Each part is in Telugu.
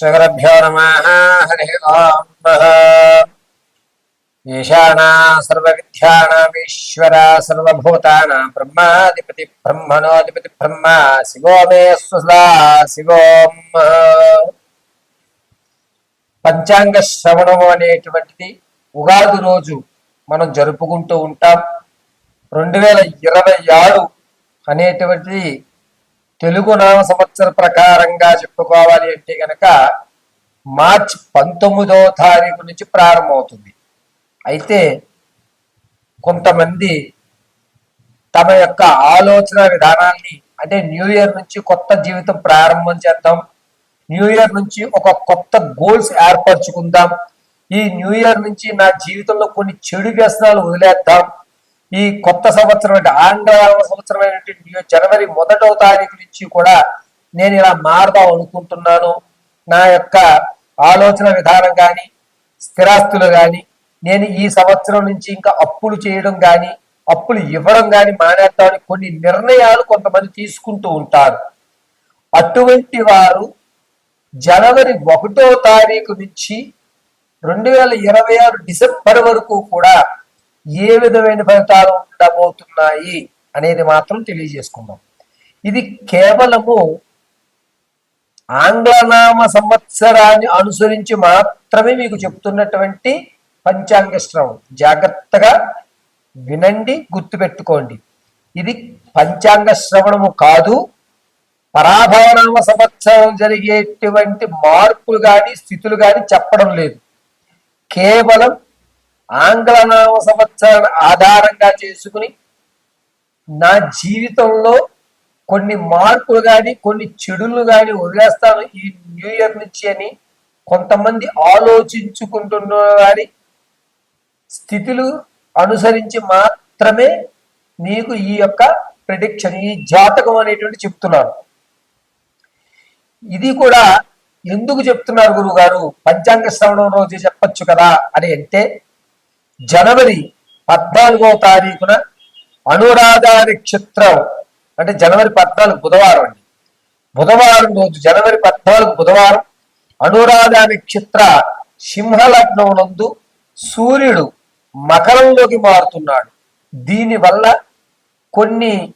శ్రీగురభ్యో నమ హరి ఓం ఈశానా సర్వవిద్యానామీశ్వర బ్రహ్మాధిపతి బ్రహ్మణోధిపతి బ్రహ్మ శివో మే స్వసదా శివోం పంచాంగ శ్రవణము అనేటువంటిది ఉగాది రోజు మనం జరుపుకుంటూ ఉంటాం. రెండు వేల ఇరవై ఆరు అనేటువంటిది తెలుగు నామ సంవత్సర ప్రకారంగా చెప్పుకోవాలి అంటే గనక మార్చ్ పంతొమ్మిదో తారీఖు నుంచి ప్రారంభమవుతుంది. అయితే కొంతమంది తమ యొక్క ఆలోచన విధానాన్ని అంటే న్యూ ఇయర్ నుంచి కొత్త జీవితం ప్రారంభం చేద్దాం న్యూ ఇయర్ నుంచి ఒక కొత్త గోల్స్ ఏర్పరచుకుందాం ఈ న్యూ ఇయర్ నుంచి నా జీవితంలో కొన్ని చెడు వ్యసనాలు వదిలేద్దాం ఈ కొత్త సంవత్సరం అంటే ఆంగ్ల సంవత్సరం అయినటువంటి జనవరి మొదటో తారీఖు నుంచి కూడా నేను ఇలా మారదాం అనుకుంటున్నాను. నా యొక్క ఆలోచన విధానం కానీ స్థిరాస్తులు కానీ నేను ఈ సంవత్సరం నుంచి ఇంకా అప్పులు చేయడం కానీ అప్పులు ఇవ్వడం కానీ మానేద్దామని కొన్ని నిర్ణయాలు కొంతమంది తీసుకుంటూ ఉంటారు. అటువంటి వారు జనవరి ఒకటో తారీఖు నుంచి రెండు వేల ఇరవై ఆరు డిసెంబర్ వరకు కూడా ఏ విధమైన ఫలితాలు ఉండబోతున్నాయి అనేది మాత్రం తెలియజేసుకుందాం. ఇది కేవలము ఆంగ్లనామ సంవత్సరాన్ని అనుసరించి మాత్రమే మీకు చెప్తున్నటువంటి పంచాంగ శ్రవం జాగ్రత్తగా వినండి గుర్తుపెట్టుకోండి. ఇది పంచాంగ శ్రవణము కాదు పరాభవనామ సంవత్సరం జరిగేటువంటి మార్పులు కానీ స్థితులు కానీ చెప్పడం లేదు. కేవలం ఆంగ్ల నామ సంవత్సరాన్ని ఆధారంగా చేసుకుని నా జీవితంలో కొన్ని మార్పులు కానీ కొన్ని చెడులు కానీ వదిలేస్తాను ఈ న్యూ ఇయర్ నుంచి అని కొంతమంది ఆలోచించుకుంటున్న వారి స్థితులు అనుసరించి మాత్రమే నీకు ఈ యొక్క ప్రిడిక్షన్ ఈ జాతకం అనేటువంటి చెప్తున్నాను. ఇది కూడా ఎందుకు చెప్తున్నారు గురువు గారు పంచాంగ శ్రవణం రోజు చెప్పచ్చు కదా అని అంటే జనవరి పద్నాలుగో తారీఖున అనురాధ నక్షత్రం. అంటే జనవరి పద్నాలుగు బుధవారం అండి. బుధవారం రోజు జనవరి పద్నాలుగు బుధవారం అనురాధ నక్షత్ర సింహలగ్నం నందు సూర్యుడు మకరంలోకి మారుతున్నాడు. దీనివల్ల కొన్ని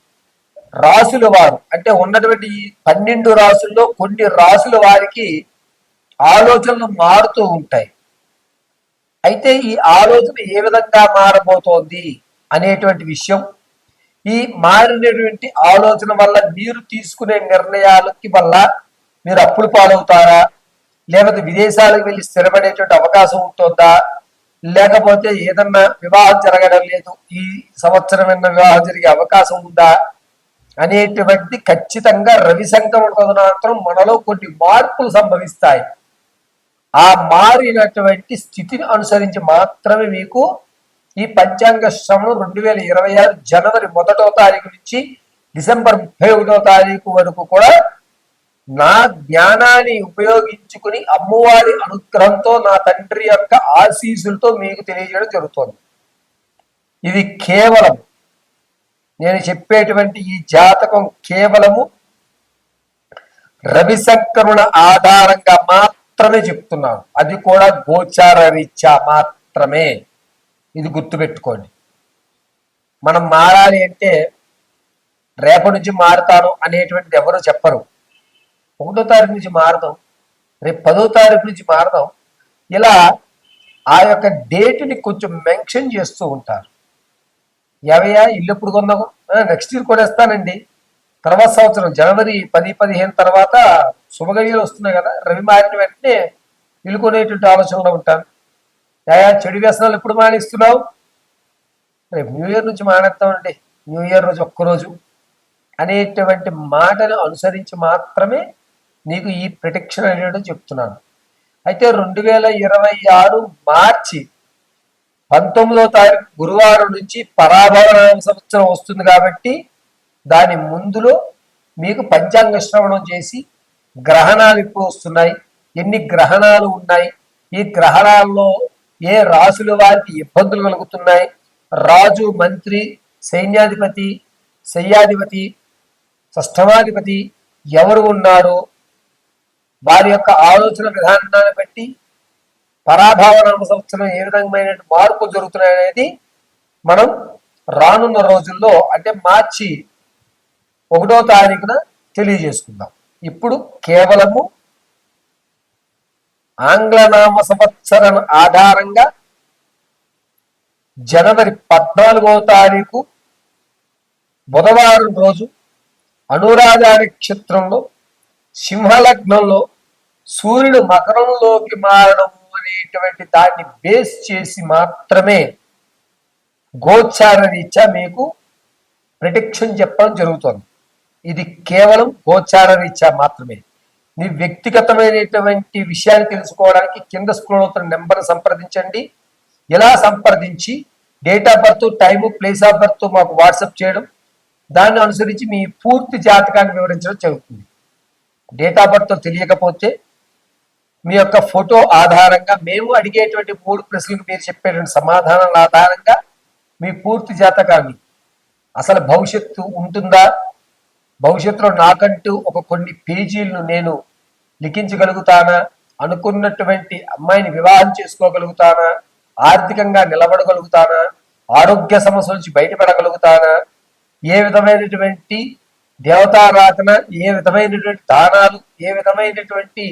రాసుల వారు అంటే ఉన్నటువంటి పన్నెండు రాసుల్లో కొన్ని రాసుల వారికి ఆలోచనలు మారుతూ ఉంటాయి. అయితే ఈ ఆలోచన ఏ విధంగా మారబోతోంది అనేటువంటి విషయం ఈ మారినటువంటి ఆలోచన వల్ల మీరు తీసుకునే నిర్ణయాలకి వల్ల మీరు అప్పులు పాలవుతారా? లేకపోతే విదేశాలకు వెళ్ళి స్థిరపడేటువంటి అవకాశం ఉంటుందా? లేకపోతే ఏదన్నా వివాహం జరగడం లేదు ఈ సంవత్సరం వివాహం జరిగే అవకాశం ఉందా? అనేటువంటి ఖచ్చితంగా రవి సంక్రమణ మాత్రం మనలో కొన్ని మార్పులు సంభవిస్తాయి. ఆ మారినటువంటి స్థితిని అనుసరించి మాత్రమే మీకు ఈ పంచాంగ శ్రవణం రెండు వేల ఇరవై ఆరు జనవరి మొదటో తారీఖు నుంచి డిసెంబర్ ముప్పై ఒకటో తారీఖు వరకు కూడా నా జ్ఞానాన్ని ఉపయోగించుకుని అమ్మవారి అనుగ్రహంతో నా తండ్రి యొక్క ఆశీసులతో మీకు తెలియజేయడం జరుగుతుంది. ఇది కేవలం నేను చెప్పేటువంటి ఈ జాతకం కేవలము రవి ఆధారంగా మాత్రం మాత్రమే చెప్తున్నాను అది కూడా గోచార రీత్యా మాత్రమే. ఇది గుర్తుపెట్టుకోండి. మనం మారాలి అంటే రేపటి నుంచి మారుతాను అనేటువంటిది ఎవరు చెప్పరు. ఒకటో తారీఖు నుంచి మారదాం. రేపు పదో తారీఖు నుంచి మారదాం. ఇలా ఆ యొక్క డేట్ని కొంచెం మెన్షన్ చేస్తూ ఉంటారు. ఎవయా ఇల్లు ఎప్పుడు కొన్నాము నెక్స్ట్ ఇయర్ కొనేస్తానండి. తర్వాత సంవత్సరం జనవరి పది పదిహేను తర్వాత శుభగడియలు వస్తున్నాయి కదా రవి మారిన వెంటనే నిలుకొనేటువంటి ఆలోచనలో ఉంటాను యా చెడు వ్యసనాలు ఎప్పుడు మానేస్తున్నావు? రేపు న్యూ ఇయర్ నుంచి మానేస్తామండి. న్యూ ఇయర్ రోజు ఒక్కరోజు అనేటువంటి మాటను అనుసరించి మాత్రమే నీకు ఈ ప్రొటెక్షన్ అనేది చెప్తున్నాను. అయితే రెండు వేల ఇరవై ఆరు మార్చి పంతొమ్మిదో తారీఖు గురువారం నుంచి పరాభవన సంవత్సరం వస్తుంది కాబట్టి దాని ముందులో మీకు పంచాంగ శ్రవణం చేసి గ్రహణాలు ఇప్పుడు వస్తున్నాయి? ఎన్ని గ్రహణాలు ఉన్నాయి? ఈ గ్రహణాల్లో ఏ రాసుల వారికి ఇబ్బందులు కలుగుతున్నాయి? రాజు మంత్రి సైన్యాధిపతి శయ్యాధిపతి షష్టమాధిపతి ఎవరు ఉన్నారు? వారి యొక్క ఆలోచన విధానాన్ని బట్టి పరాభావనామ సంవత్సరం ఏ విధమైన మార్పులు జరుగుతున్నాయి అనేది మనం రానున్న రోజుల్లో అంటే మార్చి ఒకటో తారీఖున తెలియజేసుకుందాం. ఇప్పుడు కేవలము ఆంగ్లనామ సంవత్సరం ఆధారంగా జనవరి పద్నాలుగో తారీఖు బుధవారం రోజు అనురాధ నక్షత్రంలో సింహలగ్నంలో సూర్యుడు మకరంలోకి మారడం అనేటువంటి దాన్ని బేస్ చేసి మాత్రమే గోచార రీత్యా మీకు ప్రిడిక్షన్ చెప్పడం జరుగుతుంది. ఇది కేవలం గోచార రీత్యా మాత్రమే. మీ వ్యక్తిగతమైనటువంటి విషయాన్ని తెలుసుకోవడానికి కింద స్క్రోల్ అవుతున్న నెంబర్ సంప్రదించండి. ఎలా సంప్రదించి date of birth time place of birth మాకు వాట్సాప్ చేయడం. దాన్ని అనుసరించి మీ పూర్తి జాతకాన్ని వివరించడం జరుగుతుంది. డేట్ ఆఫ్ బర్త్ తెలియకపోతే మీ యొక్క ఫోటో ఆధారంగా మేము అడిగేటువంటి మూడు ప్రశ్నలకు మీరు చెప్పేటువంటి సమాధానాల ఆధారంగా మీ పూర్తి జాతకాన్ని అసలు భవిష్యత్తు ఉంటుందా భవిష్యత్తులో నాకంటూ ఒక కొన్ని పేజీలను నేను లిఖించగలుగుతానా? అనుకున్నటువంటి అమ్మాయిని వివాహం చేసుకోగలుగుతానా? ఆర్థికంగా నిలబడగలుగుతానా? ఆరోగ్య సమస్యల నుంచి బయటపడగలుగుతానా? ఏ విధమైనటువంటి దేవతారాధన ఏ విధమైనటువంటి దానాలు ఏ విధమైనటువంటి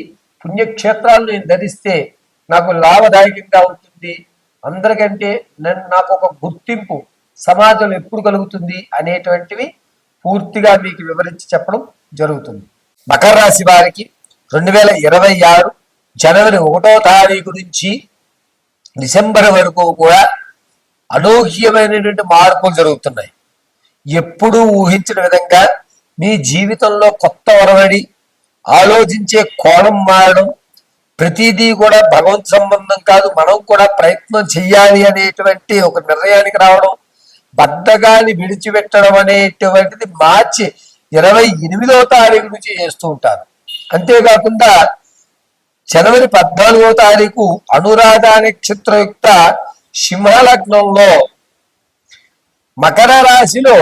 పుణ్యక్షేత్రాలు నేను ధరిస్తే నాకు లాభదాయకంగా ఉంటుంది? అందరికంటే నన్ను నాకు ఒక గుర్తింపు సమాజంలో ఎప్పుడు కలుగుతుంది అనేటువంటివి పూర్తిగా మీకు వివరించి చెప్పడం జరుగుతుంది. మకర రాశి వారికి రెండు వేల ఇరవై ఆరు జనవరి ఒకటో తారీఖు నుంచి డిసెంబర్ వరకు కూడా అనూహ్యమైనటువంటి మార్పులు జరుగుతున్నాయి. ఎప్పుడూ ఊహించిన విధంగా మీ జీవితంలో కొత్త ఒరవడి ఆలోచించే కోణం మారడం ప్రతిదీ కూడా భగవంత్ సంబంధం కాదు మనం కూడా ప్రయత్నం చెయ్యాలి అనేటువంటి ఒక నిర్ణయానికి రావడం బద్దగాన్ని విడిచిపెట్టడం అనేటువంటిది మార్చి ఇరవై ఎనిమిదవ తారీఖు నుంచి చేస్తూ ఉంటారు. అంతేకాకుండా జనవరి పద్నాలుగో తారీఖు అనురాధ నక్షత్రయుక్త సింహలగ్నంలో మకర రాశిలో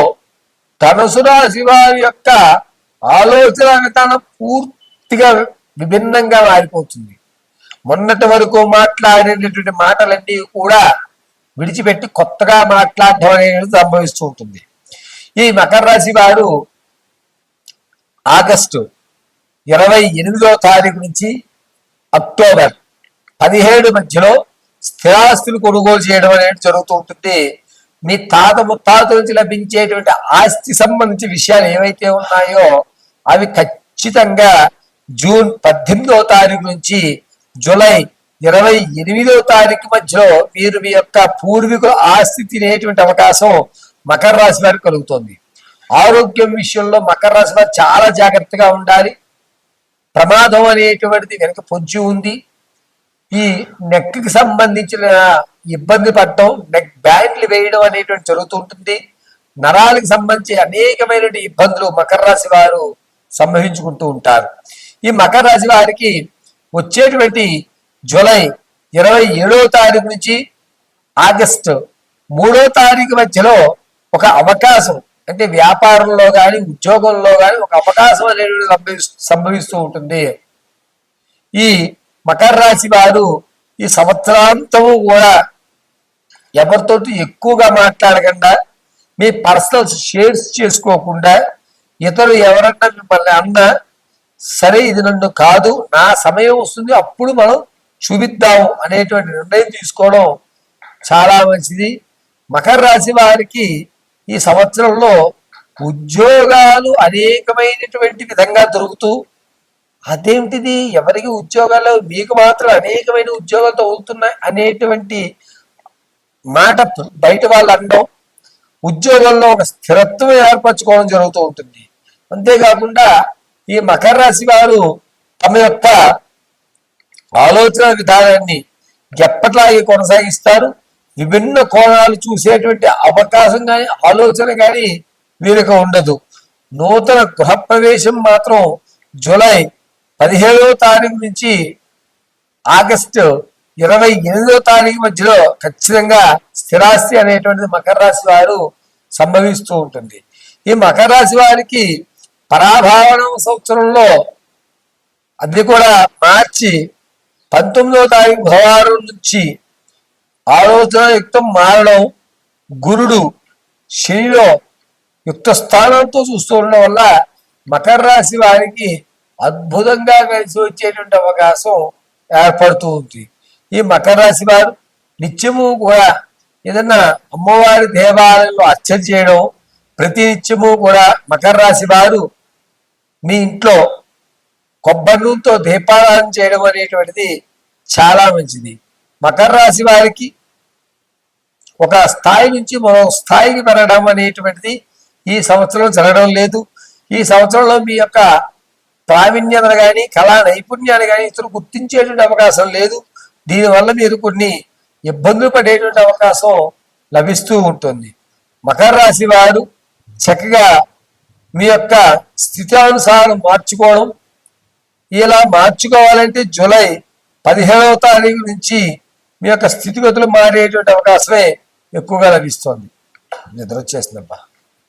ధనుసు రాశి వారి యొక్క ఆలోచన విధానం పూర్తిగా విభిన్నంగా మారిపోతుంది. మొన్నటి వరకు మాట్లాడినటువంటి మాటలన్నీ కూడా విడిచిపెట్టి కొత్తగా మాట్లాడడం అనేది సంభవిస్తూ ఉంటుంది. ఈ మకర రాశి వారు ఆగస్టు ఇరవై ఎనిమిదో తారీఖు నుంచి అక్టోబర్ పదిహేడు మధ్యలో స్థిరాస్తులు కొనుగోలు చేయడం అనేది జరుగుతూ ఉంటుంది. మీ తాత ముత్తాతల నుంచి లభించేటువంటి ఆస్తి సంబంధించి విషయాలు ఏవైతే ఉన్నాయో అవి ఖచ్చితంగా జూన్ పద్దెనిమిదో తారీఖు నుంచి జూలై ఇరవై ఎనిమిదో తారీఖు మధ్యలో మీరు మీ యొక్క పూర్వీకుల ఆస్తి తినేటువంటి అవకాశం మకర రాశి వారికి కలుగుతుంది. ఆరోగ్యం విషయంలో మకర రాశి వారు చాలా జాగ్రత్తగా ఉండాలి. ప్రమాదం అనేటువంటిది వెనక పొంచి ఉంది. ఈ నెక్కి సంబంధించిన ఇబ్బంది పడటం నెక్ బ్యాండ్లు వేయడం అనేటువంటి జరుగుతుంటుంది. నరాలకు సంబంధించి అనేకమైన ఇబ్బందులు మకర రాశి వారు సంభవించుకుంటూ ఉంటారు. ఈ మకర రాశి వారికి వచ్చేటువంటి జూలై ఇరవై ఏడవ తారీఖు నుంచి ఆగస్టు మూడో తారీఖు మధ్యలో ఒక అవకాశం అంటే వ్యాపారంలో కానీ ఉద్యోగంలో కానీ ఒక అవకాశం అనేది సంభవిస్తూ ఉంటుంది. ఈ మకర రాశి వారు ఈ సంవత్సరాంతము కూడా ఎవరితోటి ఎక్కువగా మాట్లాడకుండా మీ పర్సనల్ షేర్స్ చేసుకోకుండా ఇతరులు ఎవరన్నా మిమ్మల్ని అన్నా సరే ఇది నన్ను కాదు నా సమయం వస్తుంది అప్పుడు మనం చూపిద్దాము అనేటువంటి నిర్ణయం తీసుకోవడం చాలా మంచిది. మకర రాశి వారికి ఈ సంవత్సరంలో ఉద్యోగాలు అనేకమైనటువంటి విధంగా దొరుకుతూ అదేమిటిది ఎవరికి ఉద్యోగాలు మీకు మాత్రం అనేకమైన ఉద్యోగాలు తగులుతున్నాయి అనేటువంటి మాట బయట వాళ్ళు అనడం ఉద్యోగంలో ఒక స్థిరత్వం ఏర్పరచుకోవడం జరుగుతూ ఉంటుంది. అంతేకాకుండా ఈ మకర రాశి వారు తమ యొక్క ఆలోచన విధానాన్ని ఎప్పట్లాగే కొనసాగిస్తారు. విభిన్న కోణాలు చూసేటువంటి అవకాశం కానీ ఆలోచన కానీ వీరికి ఉండదు. నూతన గృహప్రవేశం మాత్రం జూలై పదిహేడవ తారీఖు నుంచి ఆగస్టు ఇరవై ఎనిమిదో తారీఖు మధ్యలో ఖచ్చితంగా స్థిరాస్తి అనేటువంటిది మకర రాశి వారు సంభవిస్తూ ఉంటుంది. ఈ మకర రాశి వారికి పరాభావన సంవత్సరంలో అది కూడా మార్చి పంతొమ్మిదవ తారీఖు భవారు నుంచి ఆలోచన యుక్తం మారడం గురుడు శనిలో యుక్త స్థానంతో చూస్తూ ఉండడం వల్ల మకర రాశి వారికి అద్భుతంగా కలిసి వచ్చేటువంటి అవకాశం ఏర్పడుతూ ఉంది. ఈ మకర రాశి వారు నిత్యము కూడా ఏదన్నా అమ్మవారి దేవాలయంలో అర్చన చేయడం ప్రతి నిత్యము కూడా మకర రాశి వారు మీ ఇంట్లో కొబ్బరి నూనెతో దీపారాధన చేయడం అనేటువంటిది చాలా మంచిది. మకర రాశి వారికి ఒక స్థాయి నుంచి మరో స్థాయికి పెరగడం అనేటువంటిది ఈ సంవత్సరం జరగడం లేదు. ఈ సంవత్సరంలో మీ యొక్క ప్రావీణ్యతను కానీ కళా నైపుణ్యాన్ని కానీ ఇతరులు గుర్తించేటువంటి అవకాశం లేదు. దీనివల్ల మీరు కొన్ని ఇబ్బందులు పడేటువంటి అవకాశం లభిస్తూ ఉంటుంది. మకర రాశి వారు చక్కగా మీ యొక్క స్థితానుసారం మార్చుకోవడం ఇలా మార్చుకోవాలంటే జూలై పదిహేడవ తారీఖు నుంచి మీ యొక్క స్థితిగతులు మారేటువంటి అవకాశమే ఎక్కువగా లభిస్తోంది. నిద్ర వచ్చేసిందబ్బా